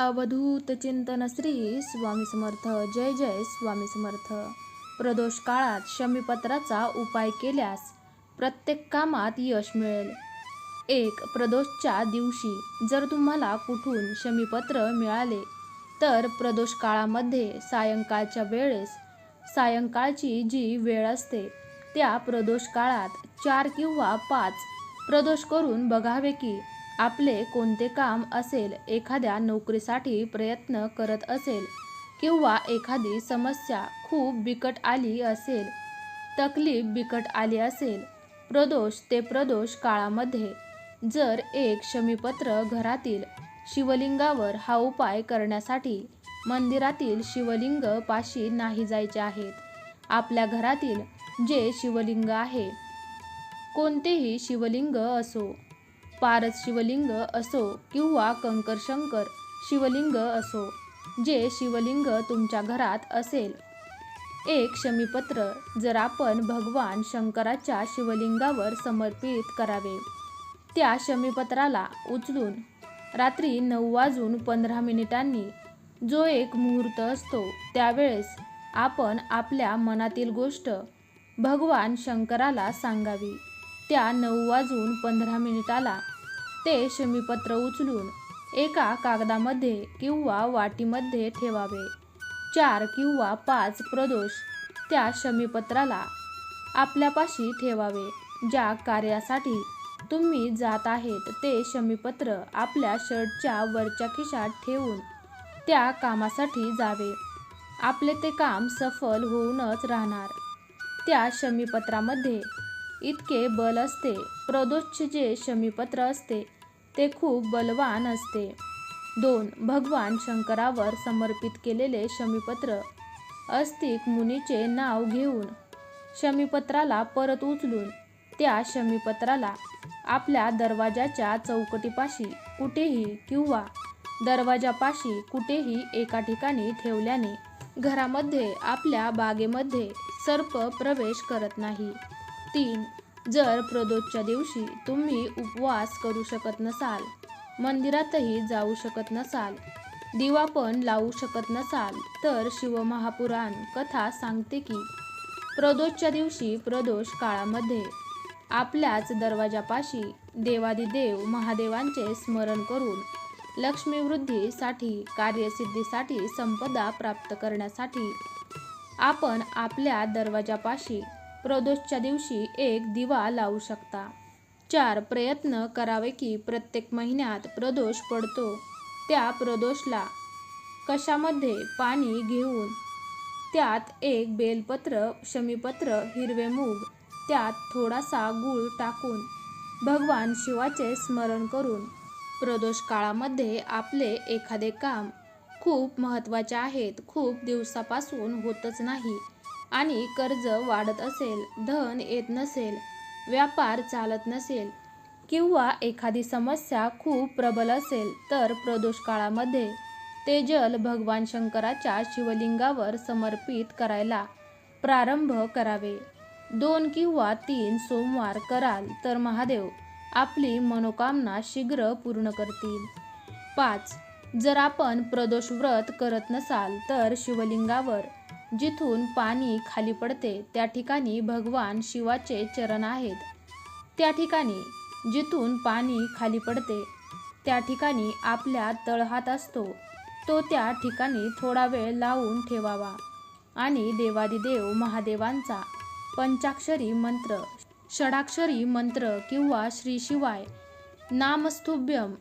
अवधूत चिंतन श्री स्वामी समर्थ. जय जय स्वामी समर्थ. प्रदोष काळात शमीपत्राचा उपाय केल्यास प्रत्येक कामात यश मिळेल. एक प्रदोषच्या दिवशी जर तुम्हाला कुठून शमीपत्र मिळाले तर प्रदोष काळामध्ये सायंकाळच्या वेळेस सायंकाळची जी वेळ असते त्या प्रदोष काळात चार किंवा पाच प्रदोष करून बघावे की आपले कोणते काम असेल एखाद्या नोकरीसाठी प्रयत्न करत असेल किंवा एखादी समस्या खूप बिकट आली असेल तकलीफ बिकट आली असेल प्रदोष ते प्रदोष काळामध्ये जर एक शमीपत्र घरातील शिवलिंगावर हा उपाय करण्यासाठी मंदिरातील शिवलिंग पाशी नाही जायचे आहेत आपल्या घरातील जे शिवलिंग आहे कोणतेही शिवलिंग असो. पारस शिवलिंग असो किंवा कंकर शंकर शिवलिंग असो जे शिवलिंग तुमच्या घरात असेल. एक शमीपत्र जर आपण भगवान शंकराच्या शिवलिंगावर समर्पित करावे त्या शमीपत्राला उचलून रात्री नऊ वाजून पंधरा मिनिटांनी जो एक मुहूर्त असतो त्यावेळेस आपण आपल्या मनातील गोष्ट भगवान शंकराला सांगावी. त्या नऊ वाजून पंधरा मिनिटाला ते शमीपत्र उचलून एका कागदामध्ये किंवा वाटीमध्ये ठेवावे. चार किंवा पाच प्रदोष त्या शमीपत्राला आपल्यापाशी ठेवावे ज्या कार्यासाठी तुम्ही जात आहेत ते शमीपत्र आपल्या शर्टच्या वरच्या खिशात ठेवून त्या कामासाठी जावे. आपले ते काम सफल होऊनच राहणार. त्या शमीपत्रामध्ये इतके बल असते. प्रदोषचे जे शमीपत्र असते ते खूप बलवान असते. दोन भगवान शंकरावर समर्पित केलेले शमीपत्र. अस्तिक मुनीचे नाव घेऊन शमीपत्राला परत उचलून त्या शमीपत्राला आपल्या दरवाजाच्या चौकटीपाशी कुठेही किंवा दरवाजापाशी कुठेही एका ठिकाणी ठेवल्याने घरामध्ये आपल्या बागेमध्ये सर्प प्रवेश करत नाही. तीन जर प्रदोषच्या दिवशी तुम्ही उपवास करू शकत नसाल मंदिरातही जाऊ शकत नसाल दिवा पण लावू शकत नसाल तर शिवमहापुराण कथा सांगते की प्रदोषच्या दिवशी प्रदोष काळामध्ये आपल्याच दरवाजापाशी देवादिदेव महादेवांचे स्मरण करून लक्ष्मी वृद्धीसाठी कार्यसिद्धीसाठी संपदा प्राप्त करण्यासाठी आपण आपल्या दरवाजापाशी प्रदोषच्या दिवशी एक दिवा लावू शकता. चार प्रयत्न करावे की प्रत्येक महिन्यात प्रदोष पडतो. त्या प्रदोषला कशामध्ये पाणी घेऊन? त्यात एक बेलपत्र शमीपत्र हिरवे मूग त्यात थोडासा गूळ टाकून भगवान शिवाचे स्मरण करून प्रदोष काळामध्ये आपले एखादे काम खूप महत्त्वाचे आहेत. खूप दिवसापासून होतच नाही. आणि कर्ज वाढत असेल धन येत नसेल व्यापार चालत नसेल किंवा एखादी समस्या खूप प्रबल असेल तर प्रदोष काळामध्ये ते जल भगवान शंकराच्या शिवलिंगावर समर्पित करायला प्रारंभ करावे. दोन किंवा तीन सोमवार कराल तर महादेव आपली मनोकामना शीघ्र पूर्ण करतील. पाच. जर आपण प्रदोष व्रत करत नसाल तर शिवलिंगावर जिथून पाणी खाली पडते त्या ठिकाणी भगवान शिवाचे चरण आहेत. त्या ठिकाणी जिथून पाणी खाली पडते त्या ठिकाणी आपल्या तळहात असतो. तो त्या ठिकाणी थोडा वेळ लावून ठेवावा. आणि देवादिदेव महादेवांचा पंचाक्षरी मंत्र षडाक्षरी मंत्र किंवा श्री शिवाय नामस्तुभ्यम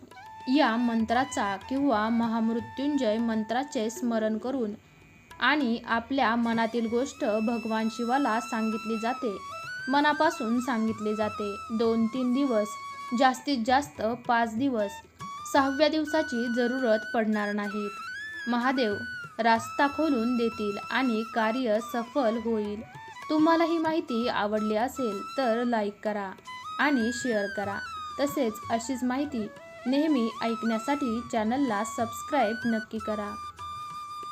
या मंत्राचा किंवा महामृत्युंजय मंत्राचे स्मरण करून आणि आपल्या मनातील गोष्ट भगवान शिवाला सांगितली जाते. मनापासून सांगितले जाते. दोन तीन दिवस जास्तीत जास्त पाच दिवस सहाव्या दिवसाची जरूरत पडणार नाहीत. महादेव रास्ता खोलून देतील आणि कार्य सफल होईल. तुम्हाला ही माहिती आवडली असेल तर लाईक करा आणि शेअर करा. तसेच अशीच माहिती नेहमी ऐकण्यासाठी चॅनलला सबस्क्राईब नक्की करा.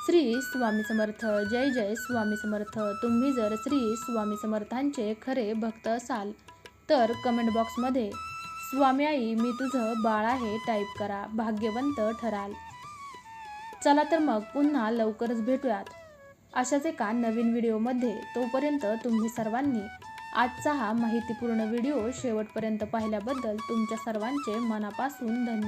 श्री स्वामी समर्थ जय जय स्वामी समर्थ. तुम्ही जर श्री स्वामी समर्थांचे खरे भक्त असाल तर कमेंट बॉक्समध्ये स्वामी आई मी तुझं बाळ आहे टाईप करा. भाग्यवंत ठराल. चला तर मग पुन्हा लवकरच भेटूयात. अशाच एका नवीन व्हिडिओमध्ये तोपर्यंत तुम्ही सर्वांनी आजचा हा माहितीपूर्ण व्हिडिओ शेवटपर्यंत पाहिल्याबद्दल तुमच्या सर्वांचे मनापासून धन्यवाद.